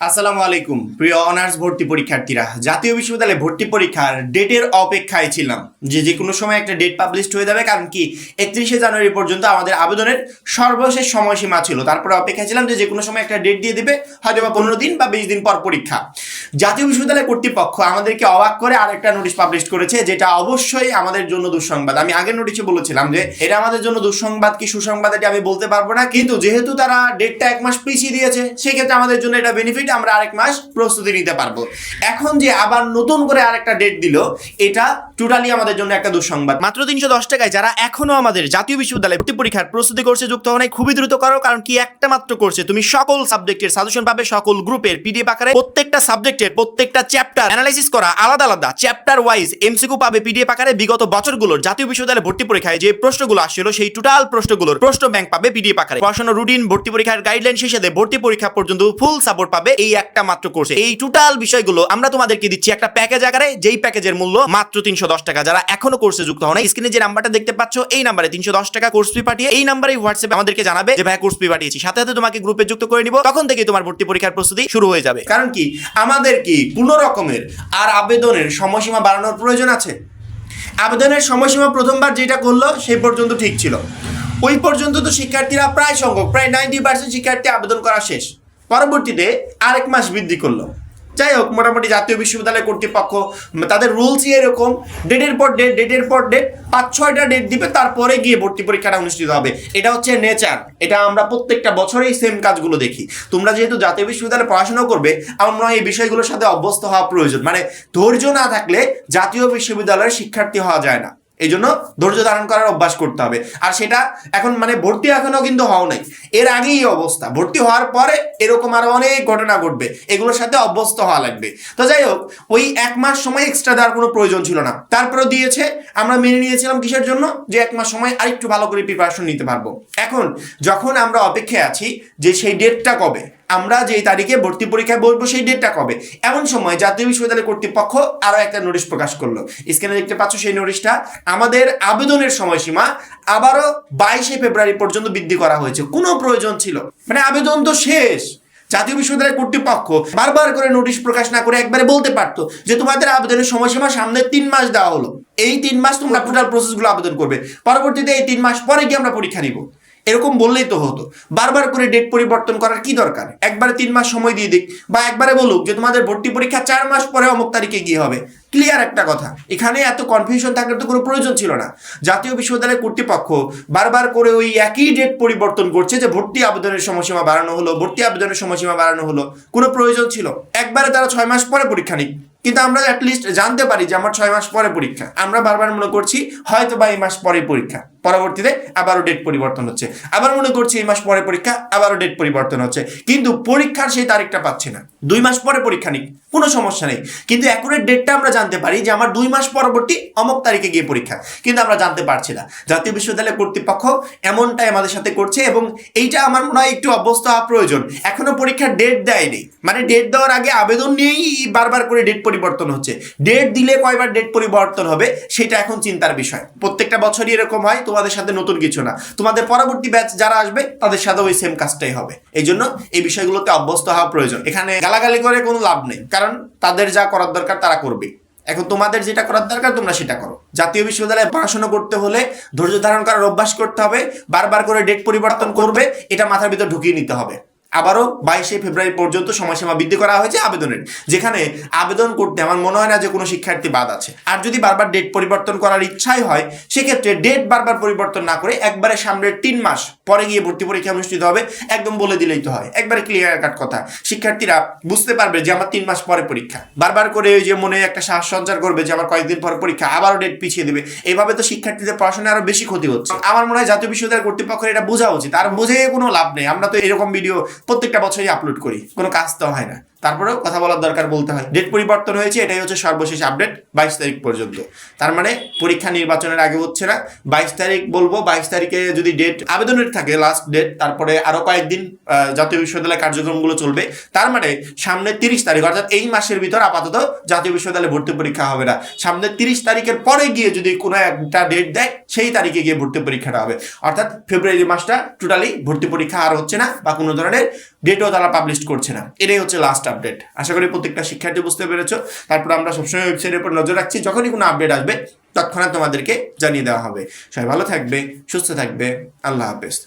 আসসালামু আলাইকুম, প্রিয় অনার্স ভর্তি পরীক্ষার্থীরা। জাতীয় বিশ্ববিদ্যালয়ে ভর্তি পরীক্ষার ডেটের অপেক্ষায় ছিলাম। যে যে কোনো সময় একটা ডেট পাবলিশড হয়ে যাবে, কারণ কি একত্রিশে জানুয়ারি পর্যন্ত আমাদের আবেদনের সর্বশেষ সময়সীমা ছিল। তারপরে অপেক্ষায় ছিলাম যে যে কোনো সময় একটা ডেট দিয়ে দেবে হয়তো বা পনেরো দিন বা বিশ দিন পর পরীক্ষা। জাতীয় বিশ্ববিদ্যালয় কর্তৃপক্ষ আমাদেরকে অবাক করে আরেকটা নোটিশ পাবলিশ করেছে, যেটা অবশ্যই আমাদের জন্য দুঃসংবাদ। আমি আগের নোটিশে বলেছিলাম যে, এটা আমাদের জন্য দুঃসংবাদ কি সুসংবাদ, এটা আমি বলতে পারব না। কিন্তু যেহেতু তারা ডেটটা এক মাস পিছিয়ে দিয়েছে, সেক্ষেত্রে আমাদের জন্য এটা বেনিফিট আমরা আরেক মাস প্রস্তুতি নিতে পারব। এখন যে আবার নতুন করে আরেকটা ডেট দিল, এটা টোটালি আমাদের জন্য একটা দুঃসংবাদ। মাত্র তিনশো দশ টাকায় যারা এখনও আমাদের জাতীয় বিশ্ববিদ্যালয় ভর্তি পরীক্ষার প্রস্তুতি কোর্সে যুক্ত হওয়া খুবই দ্রুত করো, কারণ কি একটা মাত্র কোর্সে তুমি সকল সাবজেক্টের সাজেশন পাবে, সকল গ্রুপের পিডিএফ আকারে প্রত্যেকটা সাবজেক্টের প্রত্যেকটা চ্যাপ্টার অ্যানালাইসিস করা আলাদা আলাদা। চ্যাপ্টার ওয়াইজ এমসিকিউ পাবে পিডিএফ আকারে বিগত বছরগুলোর জাতীয় বিশ্ববিদ্যালয় ভর্তি পরীক্ষায় যে প্রশ্নগুলো আসছিল, সেই টোটাল প্রশ্নগুলোর প্রশ্ন ব্যাংক পাবে পিডিএফ আকারে। পড়াশোনা রুটিন ভর্তি পরীক্ষার গাইডলাইন শেষে ভর্তি পরীক্ষা পর্যন্ত ফুল সাপোর্ট পাবে এই একটা মাত্র কোর্সে এই টোটাল বিষয়গুলো আমরা তোমাদেরকে দিচ্ছি একটা প্যাকেজ আকারে, যেই প্যাকেজের মূল্য মাত্র তিনশো দশ টাকা। যারা এখনও কোর্সে যুক্ত হন স্ক্রিনে যে নাম্বারটা দেখতে পাচ্ছ, এই নাম্বারে তিনশো দশ টাকা কোর্স ফি পাঠিয়ে এই নাম্বারে হোয়াটসঅ্যাপে আমাদেরকে জানাবে যে, ভাই কোর্স ফি পাঠিয়েছি। সাথে সাথে তোমাকে গ্রুপে যুক্ত করে নিব। তখন থেকে তোমার ভর্তি পরীক্ষার প্রস্তুতি শুরু হয়ে যাবে। কারণ কি? আমাদের কি কোনো রকমের আর আবেদনের সময়সীমা বাড়ানোর প্রয়োজন আছে? আবেদনের সময়সীমা প্রথমবার যেটা করল, সেই পর্যন্ত ঠিক ছিল। ওই পর্যন্ত তো শিক্ষার্থীরা প্রায় সংখ্যক, প্রায় নাইনটি পার্সেন্ট শিক্ষার্থী আবেদন করা শেষ। পরবর্তীতে আরেক মাস বৃদ্ধি করল। যাই হোক, মোটামুটি জাতীয় বিশ্ববিদ্যালয় কর্তৃপক্ষ তাদের রুলসই এরকম ডেটের পর ডেট ডেটের পর ডেট পাঁচ, ছয়টা ডেট দিবে, তারপরে গিয়ে ভর্তি পরীক্ষাটা অনুষ্ঠিত হবে। এটা হচ্ছে নেচার এটা আমরা প্রত্যেকটা বছরেই সেম কাজগুলো দেখি। তোমরা যেহেতু জাতীয় বিশ্ববিদ্যালয়ে পড়াশোনা করবে, আমার এই বিষয়গুলোর সাথে অভ্যস্ত হওয়া প্রয়োজন। মানে ধৈর্য না থাকলে জাতীয় বিশ্ববিদ্যালয়ের শিক্ষার্থী হওয়া যায় না। এই জন্য ধৈর্য ধারণ করার অভ্যাস করতে হবে। আর সেটা এখন মানে ভর্তি এখনও কিন্তু হওয়া নাই। এর আগেই এই অবস্থা। ভর্তি হওয়ার পরে এরকম আরও অনেক ঘটনা ঘটবে। এগুলোর সাথে অভ্যস্ত হওয়া লাগবে। তো যাই হোক, ওই এক মাস সময় এক্সট্রা দেওয়ার কোনো প্রয়োজন ছিল না। তারপরে দিয়েছে। আমরা মেনে নিয়েছিলাম কিসের জন্য? যে এক মাস সময় আরেকটু ভালো করে প্রিপারেশন নিতে পারব। এখন যখন আমরা অপেক্ষায় আছি যে সেই ডেটটা কবে? আমরা যেই তারিখে ভর্তি পরীক্ষায় বসবো সেই ডেটটা কবে? এমন সময় জাতীয় বিশ্ববিদ্যালয় কর্তৃপক্ষ আরও একটা নোটিশ প্রকাশ করল। স্ক্রিনে দেখতে পাচ্ছ সেই নোটিশটা আমাদের আবেদনের সময়সীমা আবারও বাইশে ফেব্রুয়ারি পর্যন্ত বৃদ্ধি করা হয়েছে। কোনো প্রয়োজন ছিল। মানে আবেদন তো শেষ। জাতীয় বিশ্ববিদ্যালয় কর্তৃপক্ষ বারবার করে নোটিশ প্রকাশ না করে একবারে বলতে পারতো যে তোমাদের আবেদনের সময়সীমা সামনে তিন মাস দেওয়া হলো। এই তিন মাস তোমরা টোটাল প্রসেসগুলো আবেদন করবে। পরবর্তীতে এই তিন মাস পরে গিয়ে আমরা পরীক্ষা নিব। এরকম বললেই তো হতো। বারবার করে ডেট পরিবর্তন করার কি দরকার? একবারে তিন মাস সময় দিয়ে দিক বা একবারে বলুক যে তোমাদের ভর্তি পরীক্ষা চার মাস পরে অমুক তারিখে গিয়ে হবে। ক্লিয়ার একটা কথা। এখানে এত কনফিউশন থাকার তো কোনো প্রয়োজন ছিল না। জাতীয় বিশ্ববিদ্যালয় কর্তৃপক্ষ বারবার করে ওই একই ডেট পরিবর্তন করছে যে ভর্তি আবেদনের সময়সীমা বাড়ানো হলো, ভর্তি আবেদনের সময়সীমা বাড়ানো হলো। কোনো প্রয়োজন ছিল। একবারে তারা ছয় মাস পরে পরীক্ষা নিক। কিন্তু আমরা অ্যাটলিস্ট জানতে পারি যে আমার ছয় মাস পরে পরীক্ষা। আমরা বারবার মনে করছি হয়তো বা এই মাস পরে পরীক্ষা। পরবর্তীতে আবারও ডেট পরিবর্তন হচ্ছে। আবার মনে করছি এই মাস পরে পরীক্ষা, আবারও ডেট পরিবর্তন হচ্ছে। কিন্তু পরীক্ষার সেই তারিখটা পাচ্ছি না। দুই মাস পরে পরীক্ষা নিক কোনো সমস্যা নেই। কিন্তু অ্যাকুরেট ডেটটা আমরা জানতে পারি যে আমার দুই মাস পরবর্তী অমুক তারিখে গিয়ে পরীক্ষা। কিন্তু আমরা জানতে পারছি না। জাতীয় বিশ্ববিদ্যালয় কর্তৃপক্ষ এমনটাই আমাদের সাথে করছে এবং এইটা আমার মনে হয় একটু অভ্যস্ত হওয়া প্রয়োজন। এখনও পরীক্ষার ডেট দেয়নি। মানে ডেট দেওয়ার আগে আবেদন নিয়েই বারবার করে ডেট পরিবর্তন হচ্ছে। ডেট দিলে কয়বার ডেট পরিবর্তন হবে, সেটা এখন চিন্তার বিষয়। প্রত্যেকটা বছরই এরকম হয় তোমাদের সাথে নতুন কিছু না। তোমাদের পরবর্তী ব্যাচ যারা আসবে, তাদের সাথে ওই সেম কাজটাই হবে। এই জন্য এই বিষয়গুলোতে অভ্যস্ত হওয়া প্রয়োজন। এখানে গালাগালি করে কোনো লাভ নেই, কারণ তাদের যা করার দরকার তারা করবে। এখন তোমাদের যেটা করার দরকার, তোমরা সেটা করো। জাতীয় বিশ্ববিদ্যালয়ে পড়াশোনা করতে হলে ধৈর্য ধারণ করার অভ্যাস করতে হবে, বারবার করে ডেট পরিবর্তন করবে, এটা মাথার ভিতর ঢুকিয়ে নিতে হবে। আবারও বাইশে ফেব্রুয়ারি পর্যন্ত সময়সীমা বৃদ্ধি করা হয়েছে আবেদনের, যেখানে আবেদন করতে আমার মনে হয় না যে কোনো শিক্ষার্থী বাদ আছে। আর যদি বারবার ডেট পরিবর্তন করার ইচ্ছাই হয়, সেক্ষেত্রে ডেট বারবার পরিবর্তন না করে একবারে সামনের তিন মাস পরে গিয়ে ভর্তি পরীক্ষা অনুষ্ঠিত হবে, একদম বলে দিলেই তো হয়। একবারে ক্লিয়ার কাট কথা। শিক্ষার্থীরা বুঝতে পারবে যে আমার তিন মাস পরে পরীক্ষা। বারবার করে ওই যে মনে একটা সাহস সঞ্চার করবে যে আমার কয়েকদিন পর পরীক্ষা, আবারও ডেট পিছিয়ে দেবে। এভাবে তো শিক্ষার্থীদের পড়াশোনায় আরও বেশি ক্ষতি হচ্ছে। আমার মনে হয় জাতীয় বিশ্ববিদ্যালয় কর্তৃপক্ষের এটা বোঝা উচিত। আর বুঝে কোনো লাভ নেই। আমরা তো এরকম ভিডিও প্রত্যেকটা বছরই আপলোড করি কোনো কাজ তো হয় না। তারপরেও কথা বলার দরকার বলতে হয়। ডেট পরিবর্তন হয়েছে, এটাই হচ্ছে সর্বশেষ আপডেট বাইশ তারিখ পর্যন্ত। তার মানে পরীক্ষা নির্বাচনের আগে হচ্ছে না, বাইশ তারিখ বলব, বাইশ তারিখে যদি ডেট আবেদনের থাকে লাস্ট ডেট তারপরে আরও কয়েকদিন জাতীয় বিশ্ববিদ্যালয় কার্যক্রমগুলো চলবে। তার মানে সামনে তিরিশ তারিখ, অর্থাৎ এই মাসের ভিতর আপাতত জাতীয় বিশ্ববিদ্যালয়ে ভর্তি পরীক্ষা হবে না। সামনে তিরিশ তারিখের পরে গিয়ে যদি কোনো একটা ডেট দেয়, সেই তারিখে গিয়ে ভর্তি পরীক্ষাটা হবে। অর্থাৎ ফেব্রুয়ারি মাসটা টোটালি ভর্তি পরীক্ষা আর হচ্ছে না, বা কোনো ধরনের ডেটও তারা পাবলিশ করছে না। এটাই হচ্ছে লাস্ট আপডেট আশা করি প্রত্যেকটা শিক্ষার্থী বুঝতে পেরেছ। তারপর আমরা সবসময় ওয়েবসাইটের উপর নজর রাখছি। যখনই কোনো আপডেট আসবে, তৎক্ষণাৎ তোমাদেরকে জানিয়ে দেওয়া হবে। সবাই ভালো থাকবে, সুস্থ থাকবে। আল্লাহ হাফেজ।